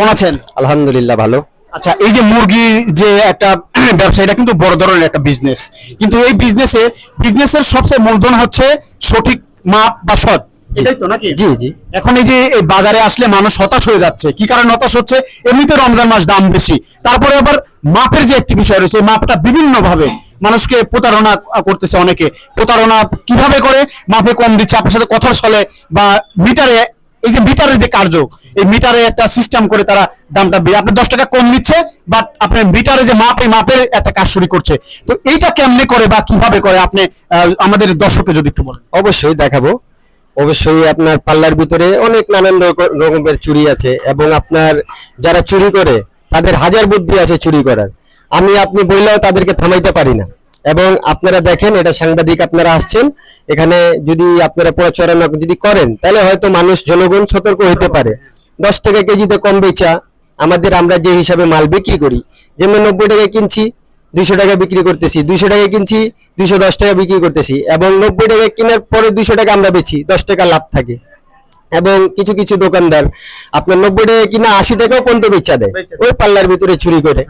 কেমন আছেন? আলহামদুলিল্লাহ ভালো। আচ্ছা এই যে মুরগি যে একটা ব্যবসা এটা কিন্তু বড় ধরনের একটা বিজনেস কিন্তু এই বিজনেসে বিজনেসের সবচেয়ে মূলধন হচ্ছে সঠিক মাপ বা সৎ। এটাই তো নাকি? জি জি। এখন এই যে বাজারে আসলে মানুষ হতাশ হয়ে যাচ্ছে। কি কারণে হতাশ হচ্ছে? এমনিতে রমজান মাস দাম বেশি। তারপরে আবার মাপের যে একটি বিষয় রয়েছে মাপটা বিভিন্ন ভাবে মানুষকে প্রতারণা করতেছে অনেকে। প্রতারণা কীভাবে করে? মাপে কম দিচ্ছে আপনার সাথে কথার ছলে বা মিটারে এই যে মিটারের যে কার্য, এই মিটারে একটা সিস্টেম করে তারা দামটা আপনি দশ টাকা কম নিচ্ছে বাট আপনার মিটারে যে মাপ মাপের একটা কাজ শুরু করছে। তো এইটা কেমনে করে বা কীভাবে করে আপনি আমাদের দর্শককে যদি একটু বলেন। অবশ্যই দেখাবো। অবশ্যই আপনার পাল্লার ভিতরে অনেক নানান রক- রকমের চুরি আছে এবং আপনার যারা চুরি করে, তাদের হাজার বুদ্ধি আছে চুরি করার। আমি আপনি বললেও তাদেরকে থামাইতে পারি না। এবং আপনারা দেখেন, এটা সাংবাদিক আপনারা আসছেন, এখানে যদি আপনারা প্রচারণা যদি করেন, তাহলে হয়তো মানুষ, জনগণ সতর্ক হতে পারে। দশ টাকা কেজিতে কম বেচা, আমাদের আমরা যে হিসাবে মাল বিক্রি করি, যেমন নব্বই টাকা কিনছি, দুইশো টাকা বিক্রি করতেছি, দুইশো টাকা কিনছি, দুইশো দশ টাকা বিক্রি করতেছি, এবং নব্বই টাকা কেনার পরে দুইশো টাকা আমরা বেছি দশ টাকা লাভ থাকে। এবং কিছু কিছু দোকানদার আপনার নব্বই টাকা কিনা আশি টাকাও পর্যন্ত বেচা দেয়। ওই পাল্লার ভিতরে চুরি করে।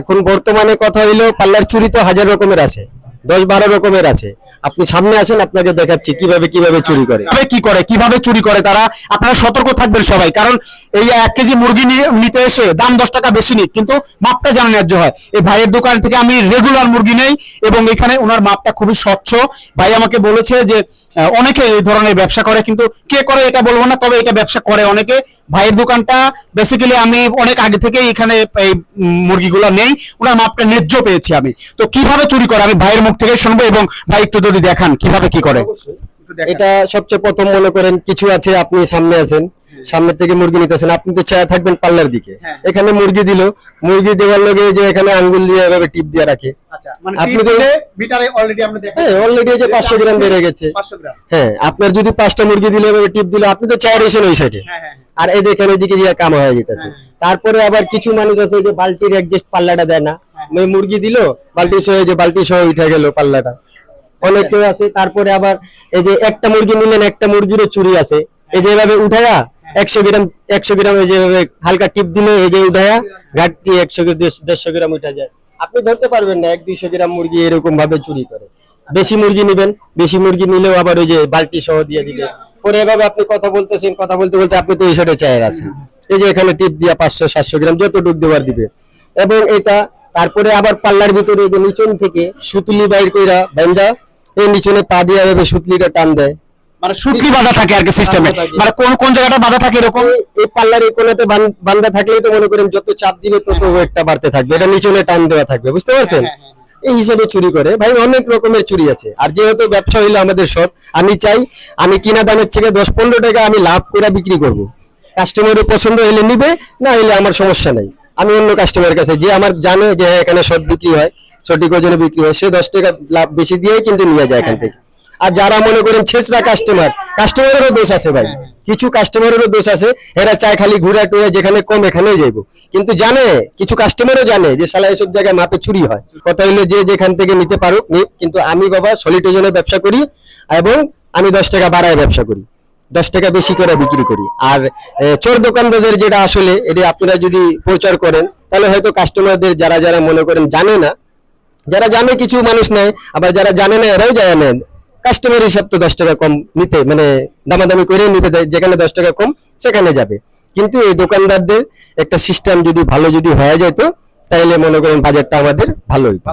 এখন বর্তমানে কথা হইল পাল্লার চুরি তো হাজার রকমের আছে দশ বারো রকমের আছে। আপনি সামনে আসেন, আপনাকে দেখাচ্ছি কীভাবে কীভাবে চুরি করে। কি করে, কীভাবে চুরি করে তারা? আপনারা সতর্ক থাকবেন সবাই, কারণ এই এক কেজি মুরগি নিতে এসে দাম দশ টাকা বেশি নিক, কিন্তু মাপটা যেন ন্যায্য হয়। এই ভাইয়ের দোকান থেকে আমি রেগুলার মুরগি নেই, এবং এখানে ওনার মাপটা খুবই স্বচ্ছ। ভাই আমাকে বলেছে যে অনেকে এই ধরনের ব্যবসা করে, কিন্তু কে করে এটা বলব না, তবে এটা ব্যবসা করে অনেকে। ভাইয়ের দোকানটা বেসিক্যালি আমি অনেক আগে থেকে এখানে এই মুরগিগুলো নেই, ওনার মাপটা ন্যায্য পেয়েছি আমি। তো কীভাবে চুরি করে, আমি ভাইয়ের মুখ থেকে শুনব, এবং ভাই একটু যদি দেখান কীভাবে কি করে? এটা সবচেয়ে প্রথম মনে করেন কিছু আছে আপনি সামনে আছেন সামনে থেকে মুরগি নিতেছেন আপনি তো ছায়া থাকবেন পাল্লার দিকে। হ্যাঁ। এখানে মুরগি দিল মুরগি দেওয়ার লগে যে এখানে আঙ্গুল দিয়ে এভাবে টিপ দিয়ে রাখে। আচ্ছা মানে আপনি তো- মিটারে অলরেডি আমরা দেখি হ্যাঁ অলরেডি যে পাঁচশো গ্রাম বেড়ে গেছে। 500 গ্রাম। হ্যাঁ আপনার যদি পাঁচটা মুরগি দিলে এভাবে টিপ দিলে আপনি তো চেয়ার এসেন ওই সাইডে হ্যাঁ, হ্যাঁ, আর এই দেখেন ওইদিকে যে কাম হয়ে যেতেছে তারপরে আবার কিছু মানুষ আছে যে বালতির একজাস্ট পাল্লাটা দেয় না। ওই মুরগি দিল বালতি সহ এই যে বালতি সহ উঠে গেল পাল্লাটা। অনেক আছে, তারপরে আবার এই যে একটা মুরগি নিলেন, একটা মুরগিরও চুরি আছে। এই যে এভাবে উঠায়া, একশো গ্রাম একশো গ্রাম এই যেভাবে হালকা টিপ দিলে এই যে উঠায়া, ঘাটতি একশো দেড়শো গ্রাম উঠা যায়। আপনি ধরতে পারবেন না, এক দুইশো গ্রাম মুরগি এরকম ভাবে চুরি করে। বেশি মুরগি নিবেন, বেশি মুরগি নিলেও আবার ওই যে বালতি সহ দিয়ে দিবে পরে এভাবে আপনি কথা বলতেছেন, কথা বলতে বলতে আপনি তো এই সাইডে চায়ের আছেন। এই যে এখানে টিপ দিয়ে পাঁচশো, সাতশো গ্রাম যতটুক দেওয়ার দিবে। এবং এটা, তারপরে আবার পাল্লার ভিতরে নিচন থেকে সুতুলি বাইর কইরা বান্ধা এই নিচনে পা দিয়ে এভাবে সুতলিটা টান দেয়। মানে সুতলি বাঁধা থাকে আর কি সিস্টেমে মানে কোন কোন জায়গাটা বাঁধা থাকে এরকম? এই- পাল্লার এই বান্ধা থাকলেই তো মনে করেন যত চাপ দিবে তত ওয়েটটা বাড়তে থাকবে। এটা নিচনে টান দেওয়া থাকবে বুঝতে পারছেন? এই হিসাবে চুরি করে। ভাই অনেক রকমের চুরি আছে। আর যেহেতু ব্যবসা হইল আমাদের সৎ আমি চাই আমি কিনা দামের থেকে দশ পনেরো টাকা আমি লাভ করে বিক্রি করব। কাস্টমারের পছন্দ হলে নিবে না হলে আমার সমস্যা নাই। আমি অন্য কাস্টমারের কাছে যে আমার জানে যে হ্যাঁ, এখানে সৎ বিক্রি হয় সঠিক ওজনে বিক্রি হয়। সে দশ টাকা লাভ বেশি দিয়ে কিন্তু নিয়ে যায় এখান থেকে। আর যারা মনে করেন ছেসরা কাস্টমার কাস্টমারেরও দোষ আছে ভাই। কিছু কাস্টমারেরও দোষ আছে। এরা চায় খালি ঘুরে টুরে যেখানে কম এখানেই যাইবো। কিন্তু জানে কিছু কাস্টমারও জানে যে সালা এসব জায়গায় মাপে চুরি হয়। কথা হইলে যে যেখান থেকে নিতে পারুক নিক। কিন্তু আমি বাবা সলিড ওজনে ব্যবসা করি এবং আমি দশ টাকা বাড়ায় ব্যবসা করি। দশ টাকা বেশি করে বিক্রি করি। আর চোর দোকানদারদের যেটা আসলে এটা আপনারা যদি প্রচার করেন তাহলে হয়তো কাস্টমারদের যারা যারা মনে করেন জানে না যারা জানে কিছু মানুষ নেয় আবার যারা জানে না, এরাও যায় নেন কাস্টমার হিসাব তো দশ টাকা কম নিতে মানে দামাদামি করে নিতে যেখানে দশ টাকা কম, সেখানে যাবে। কিন্তু এই দোকানদারদের একটা সিস্টেম যদি ভালো যদি হয়ে যেত তাহলে মনে করেন বাজারটা আমাদের ভালো হইতো।